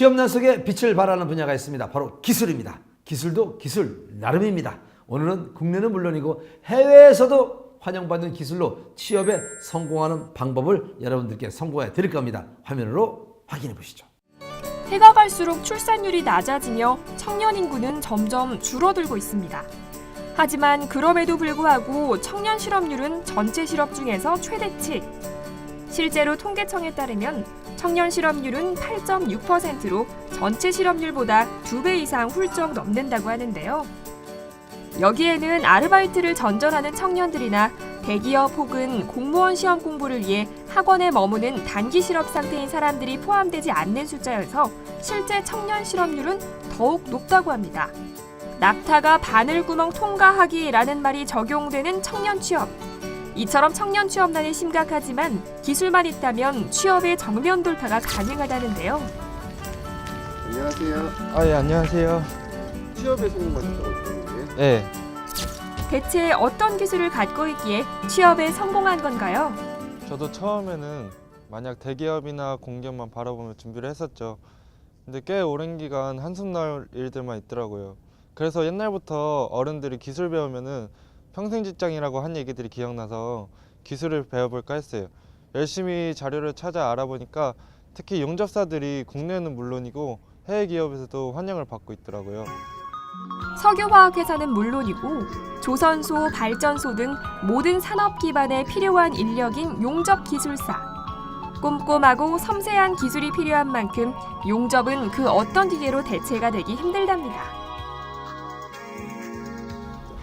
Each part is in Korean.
시험난 속에 빛을 발하는 분야가 있습니다. 바로 기술입니다. 기술도 기술 나름입니다. 오늘은 국내는 물론이고 해외에서도 환영받는 기술로 취업에 성공하는 방법을 여러분들께 성공해 드릴 겁니다. 화면으로 확인해 보시죠. 해가 갈수록 출산율이 낮아지며 청년 인구는 점점 줄어들고 있습니다. 하지만 그럼에도 불구하고 청년 실업률은 전체 실업 중에서 최대치. 실제로 통계청에 따르면 청년 실업률은 8.6%로 전체 실업률보다 두배 이상 훌쩍 넘는다고 하는데요. 여기에는 아르바이트를 전전하는 청년들이나 대기업 혹은 공무원 시험 공부를 위해 학원에 머무는 단기 실업 상태인 사람들이 포함되지 않는 숫자여서 실제 청년 실업률은 더욱 높다고 합니다. 낙타가 바늘구멍 통과하기라는 말이 적용되는 청년 취업. 이처럼 청년 취업난이 심각하지만 기술만 있다면 취업의 정면 돌파가 가능하다는데요. 안녕하세요. 아, 예, 안녕하세요. 취업에 성공하셨다고 들었는데 예, 대체 어떤 기술을 갖고 있기에 취업에 성공한 건가요? 저도 처음에는 만약 대기업이나 공기업만 바라보며 준비를 했었죠. 근데 꽤 오랜 기간 한숨 나올 일들만 있더라고요. 그래서 옛날부터 어른들이 기술 배우면은 평생 직장이라고 한 얘기들이 기억나서 기술을 배워볼까 했어요. 열심히 자료를 찾아 알아보니까 특히 용접사들이 국내는 물론이고 해외 기업에서도 환영을 받고 있더라고요. 석유화학회사는 물론이고 조선소, 발전소 등 모든 산업 기반에 필요한 인력인 용접 기술사. 꼼꼼하고 섬세한 기술이 필요한 만큼 용접은 그 어떤 기계로 대체가 되기 힘들답니다.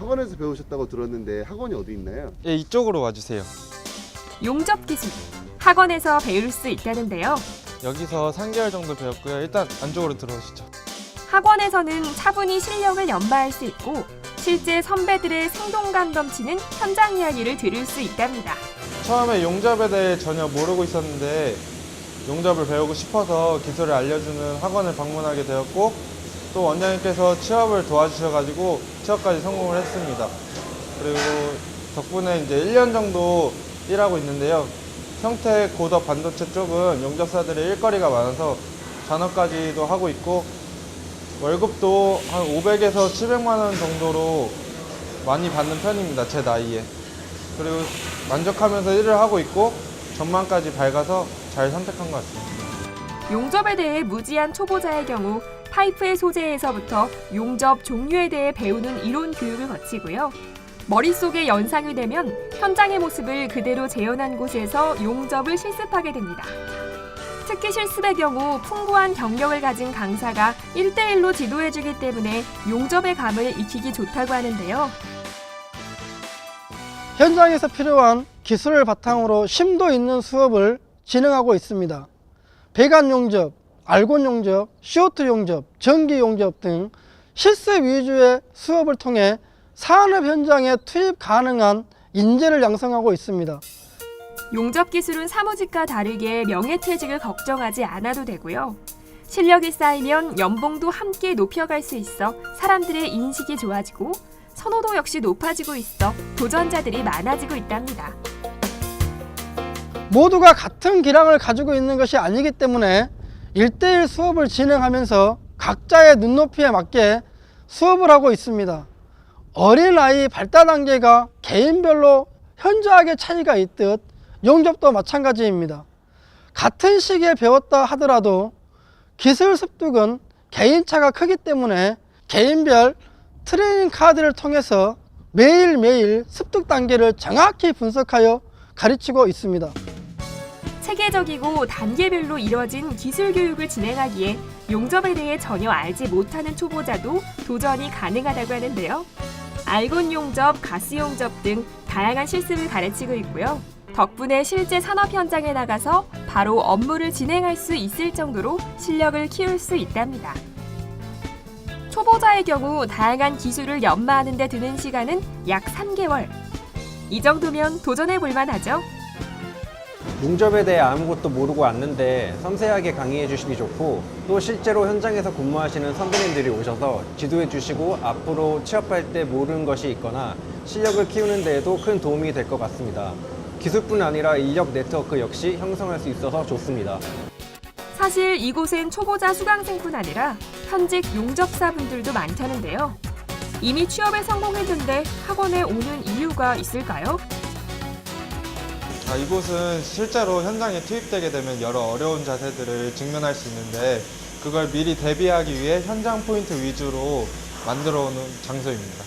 학원에서 배우셨다고 들었는데 학원이 어디 있나요? 예, 이쪽으로 와주세요. 용접 기술 학원에서 배울 수 있다는데요. 여기서 3개월 정도 배웠고요. 일단 안쪽으로 들어오시죠. 학원에서는 차분히 실력을 연마할 수 있고 실제 선배들의 생동감 넘치는 현장 이야기를 들을 수 있답니다. 처음에 용접에 대해 전혀 모르고 있었는데 용접을 배우고 싶어서 기술을 알려주는 학원을 방문하게 되었고 또 원장님께서 취업을 도와주셔가지고 취업까지 성공을 했습니다. 그리고 덕분에 이제 1년 정도 일하고 있는데요. 평택 고덕 반도체 쪽은 용접사들의 일거리가 많아서 잔업까지도 하고 있고 월급도 한 500에서 700만 원 정도로 많이 받는 편입니다. 제 나이에. 그리고 만족하면서 일을 하고 있고 전망까지 밝아서 잘 선택한 것 같습니다. 용접에 대해 무지한 초보자의 경우 파이프의 소재에서부터 용접 종류에 대해 배우는 이론 교육을 거치고요. 머릿속에 연상이 되면 현장의 모습을 그대로 재현한 곳에서 용접을 실습하게 됩니다. 특히 실습의 경우 풍부한 경력을 가진 강사가 1대1로 지도해주기 때문에 용접의 감을 익히기 좋다고 하는데요. 현장에서 필요한 기술을 바탕으로 심도 있는 수업을 진행하고 있습니다. 배관 용접, 알곤 용접, CO2 용접, 전기 용접 등 실습 위주의 수업을 통해 산업 현장에 투입 가능한 인재를 양성하고 있습니다. 용접 기술은 사무직과 다르게 명예퇴직을 걱정하지 않아도 되고요. 실력이 쌓이면 연봉도 함께 높여갈 수 있어 사람들의 인식이 좋아지고 선호도 역시 높아지고 있어 도전자들이 많아지고 있답니다. 모두가 같은 기량을 가지고 있는 것이 아니기 때문에 일대일 수업을 진행하면서 각자의 눈높이에 맞게 수업을 하고 있습니다. 어린아이 발달 단계가 개인별로 현저하게 차이가 있듯 용접도 마찬가지입니다. 같은 시기에 배웠다 하더라도 기술 습득은 개인차가 크기 때문에 개인별 트레이닝 카드를 통해서 매일매일 습득 단계를 정확히 분석하여 가르치고 있습니다. 체계적이고 단계별로 이뤄진 기술 교육을 진행하기에 용접에 대해 전혀 알지 못하는 초보자도 도전이 가능하다고 하는데요. 알곤 용접, 가스 용접 등 다양한 실습을 가르치고 있고요. 덕분에 실제 산업 현장에 나가서 바로 업무를 진행할 수 있을 정도로 실력을 키울 수 있답니다. 초보자의 경우 다양한 기술을 연마하는 데 드는 시간은 약 3개월. 이 정도면 도전해 볼 만하죠? 용접에 대해 아무것도 모르고 왔는데 섬세하게 강의해 주시기 좋고 또 실제로 현장에서 근무하시는 선배님들이 오셔서 지도해 주시고 앞으로 취업할 때 모르는 것이 있거나 실력을 키우는 데에도 큰 도움이 될 것 같습니다. 기술뿐 아니라 인력 네트워크 역시 형성할 수 있어서 좋습니다. 사실 이곳엔 초보자 수강생뿐 아니라 현직 용접사분들도 많다는데요. 이미 취업에 성공했는데 학원에 오는 이유가 있을까요? 아, 이곳은 실제로 현장에 투입되게 되면 여러 어려운 자세들을 직면할 수 있는데 그걸 미리 대비하기 위해 현장 포인트 위주로 만들어 오는 장소입니다.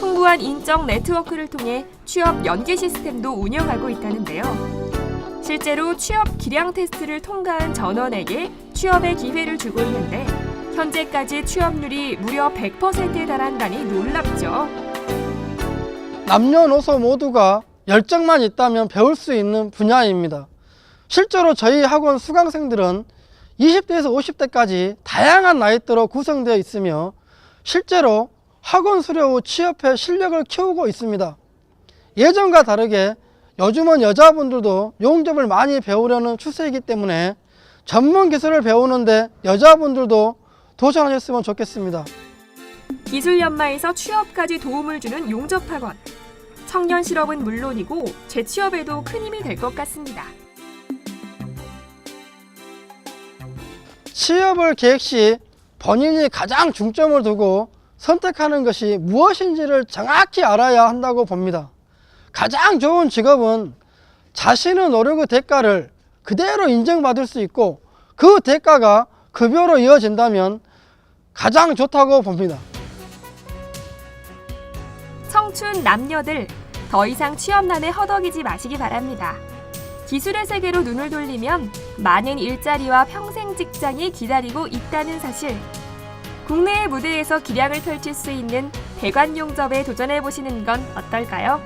풍부한 인적 네트워크를 통해 취업 연계 시스템도 운영하고 있다는데요. 실제로 취업 기량 테스트를 통과한 전원에게 취업의 기회를 주고 있는데 현재까지 취업률이 무려 100%에 달한다니 놀랍죠. 남녀노소 모두가 열정만 있다면 배울 수 있는 분야입니다. 실제로 저희 학원 수강생들은 20대에서 50대까지 다양한 나이대로 구성되어 있으며 실제로 학원 수료 후 취업해 실력을 키우고 있습니다. 예전과 다르게 요즘은 여자분들도 용접을 많이 배우려는 추세이기 때문에 전문 기술을 배우는데 여자분들도 도전하셨으면 좋겠습니다. 기술 연마에서 취업까지 도움을 주는 용접학원. 청년 실업은 물론이고 재취업에도 큰 힘이 될 것 같습니다. 취업을 계획 시 본인이 가장 중점을 두고 선택하는 것이 무엇인지를 정확히 알아야 한다고 봅니다. 가장 좋은 직업은 자신의 노력의 대가를 그대로 인정받을 수 있고 그 대가가 급여로 이어진다면 가장 좋다고 봅니다. 청춘 남녀들 더 이상 취업난에 허덕이지 마시기 바랍니다. 기술의 세계로 눈을 돌리면 많은 일자리와 평생 직장이 기다리고 있다는 사실. 국내의 무대에서 기량을 펼칠 수 있는 대관 용접에 도전해 보시는 건 어떨까요?